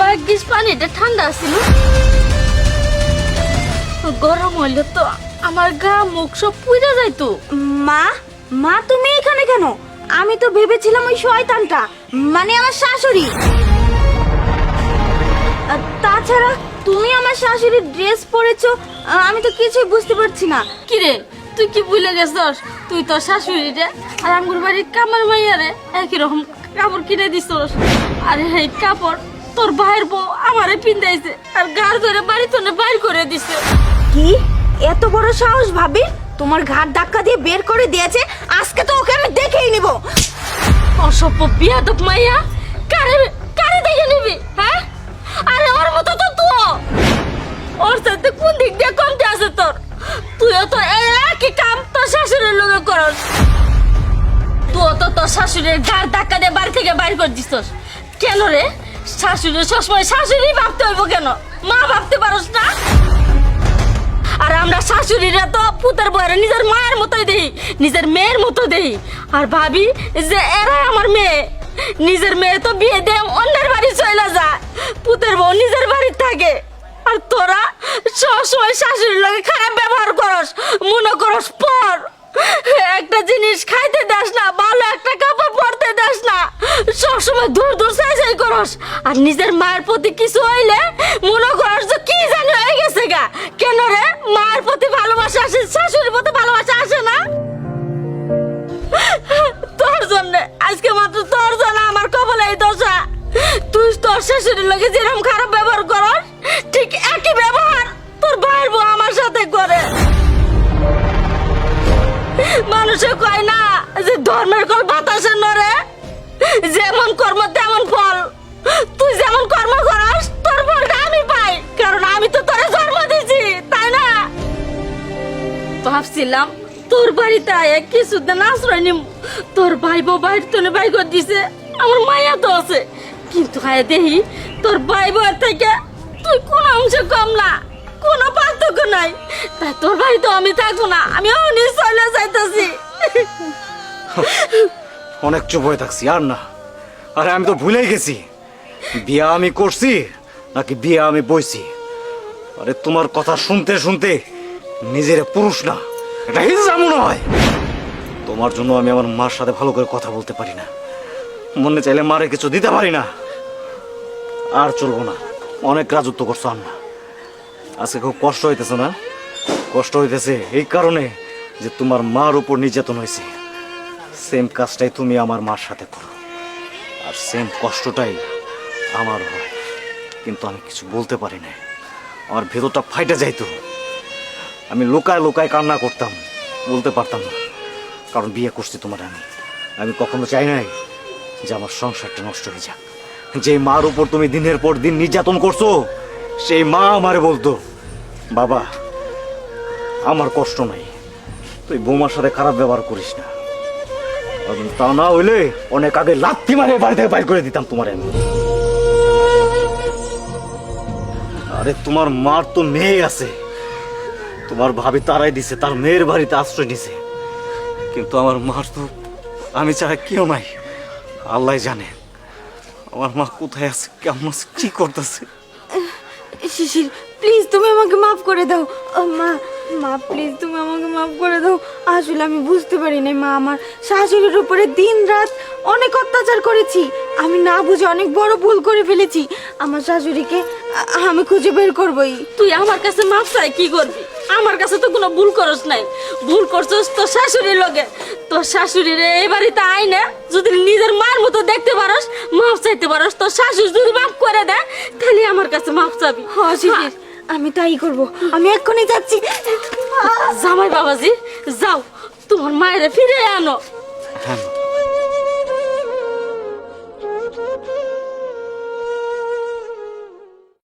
ভাগ্যিস পানিটা ঠান্ডা ছিল গরম হইলে তো আমার গা মুখ সব পুড়ে যাইতো। মা মা, তুমি এখানে কেন? আমি তো ভেবেছিলাম ওই শয়তানটা মানে আমার শাশুড়ি। তাছাড়া তুমি আমার শাশুড়ির ড্রেস পরেছো আমি তো কিছুই বুঝতে পারছি না। কিরে, তুই কি ভুলে গেছস? তুই তোর শাশুড়ি রে, আর আমার বাড়ির কামার মাইয়া রে, একই রকম কাপড় কিনে দিছস আর এই কাপড় তোর ভাইয়ের বউ আমারে পিন্দাইছে আর গার ধরে বাড়ি তো বাইর করে দিছে। কি? এত বড় সাহস ভাবি? তোমার ঘাট ধাক্কা দিয়ে বের করে দিয়েছে? আজকে তো ওকে আমি দেখেই নিব। অসভ্য বিয়াদব মাইয়া। কারে কারে দেখে নিবি হ্যাঁ? আরে ওর মতো তো তুই ওর সাথে কোন দিক দিয়ে কমতে আছে তোর? তুইও তো একই কাম তোর শাশুড়ির লোকে করস। তুই তো তোর শাশুড়ির গার ধাক্কা দিয়ে বাড়ি থেকে বাড়ি করে দিছস কেন রে? শাশুড়ি সবসময় শাশুড়ি ভাবতে হইব কেন? মা ভাবতে পারস না? আর আমরা শাশুড়িরা তো পুতের বয়ের নিজের মায়ের মতোই দেই, নিজের মেয়ের মতো দেই। আর ভাবি যে এরা আমার মেয়ে। নিজের মেয়ে তো বিয়ে দিয়ে অন্যের বাড়ি চলে যায়। পুতের বউ নিজের বাড়ি থাকে। আর তোরা সবসময় শাশুড়ির লগে খারাপ ব্যবহার করস, মনে করস পর। একটা জিনিস খাইতে দাস না, ভালো একটা কাপড় পরতে দাস না। সবসময় দূর দূর চাই চাই করস। আর নিজের মায়ের প্রতি কিছু হইলে মনে করস যে কি জানি হয়ে গেছে গা। কেন রে? মায়ের প্রতি মানুষে কয় না যে ধর্মের কল বাতাসে নরে যেমন কর্ম, তেমন ফল। তুই যেমন কর্ম করাস, তোর ফলটা আমি পাই। কারণ আমি তো তোরে জন্ম দিয়েছি তাই না? ভাবছিলাম, তোর বাড়িতে আয় কিছুদিন আশ্রয় নিম। তোর ভাই বউ বাইর তোলে বাই করে দিছে, আমার মায়া তো আছে। কিন্তু হায় দেখি, তোর ভাই বউয়ের থেকে তুই কোন অংশে কম না। কোনো পার্থক্য নাই। তাই তোর তো আমি থাকব না আমি অনেক চলে যাইতেছি। অনেক চুপ হয়ে থাকছি, আর না। আরে, আমি তো ভুলেই গেছি। বিয়া আমি করছি, নাকি বিয়ে আমি বইছি? আরে, তোমার কথা শুনতে শুনতে নিজের পুরুষ না এটা হিজড়া মনে হয়। তোমার জন্য আমি আমার মার সাথে ভালো করে কথা বলতে পারি না। মনে চাইলে মারে কিছু দিতে পারি না। আর চলবো না। অনেক রাজত্ব করছ আম্মা আজকে খুব কষ্ট হইতেছে না? কষ্ট হইতেছে এই কারণে যে তোমার মার উপর নির্যাতন হয়েছে সেম কাজটাই তুমি আমার মার সাথে করো। আর সেম কষ্টটাই আমার হয়। কিন্তু আমি কিছু বলতে পারি না আমার ভেতরটা ফাইটে যাইতো। আমি লুকায় লুকায় কান্না করতাম। বলতে পারতাম না। কারণ বিয়ে করছি তোমার আমি। আমি কখনো চাই নাই যে আমার সংসারটা নষ্ট হয়ে যাক। যে মার উপর তুমি দিনের পর দিন নির্যাতন করছ সেই মা আমারে বলতো, বাবা, আমার কষ্ট নাই, তুই বৌমার সাথে খারাপ ব্যবহার করিস না। তা না হইলে অনেক আগে লাথি মারে বাড়ি থেকে বাইর করে দিতাম তোমার আমি। আরে, তোমার মার তো মেয়ে আছে। তোমার ভাবি তারাই দিছে, তার মেয়ের বাড়িতে আশ্রয় নিছে। কিন্তু আমার মার তো আমি ছাড়া কেউ নাই। আল্লাহ জানে, আমার মা কোথায় আছে, কেমন আছে, কি করতেছে। শিশির প্লিজ তুমি আমাকে মাফ করে দাও। মা মা প্লিজ তুমি আমাকে মাফ করে দাও। আসলে আমি বুঝতে পারি না মা, আমার শাশুড়ির উপরে দিন রাত অনেক অত্যাচার করেছি। আমি না বুঝে অনেক বড় ভুল করে ফেলেছি। আমার শাশুড়িকে আমি খুঁজে বের করবই। তুই আমার কাছে মাফ চাই, কি করবি? আমার কাছে তো কোনো ভুল করস নাই। ভুল করছস তোর শাশুড়ির লগে। তোর শাশুড়ির এই বাড়িতে আয় না। যদি নিজের মার মতো দেখতে পারস মাপ চাইতে পারস তোর শাশুড়ি যদি মাফ করে দেয় তাহলে আমার কাছে মাপ চাবি। হ শিশির আমি তাই করব আমি এক্ষুনি যাচ্ছি। জামাই বাবাজি যাও তোমার মায়ের ফিরে আনো। হ্যাঁ।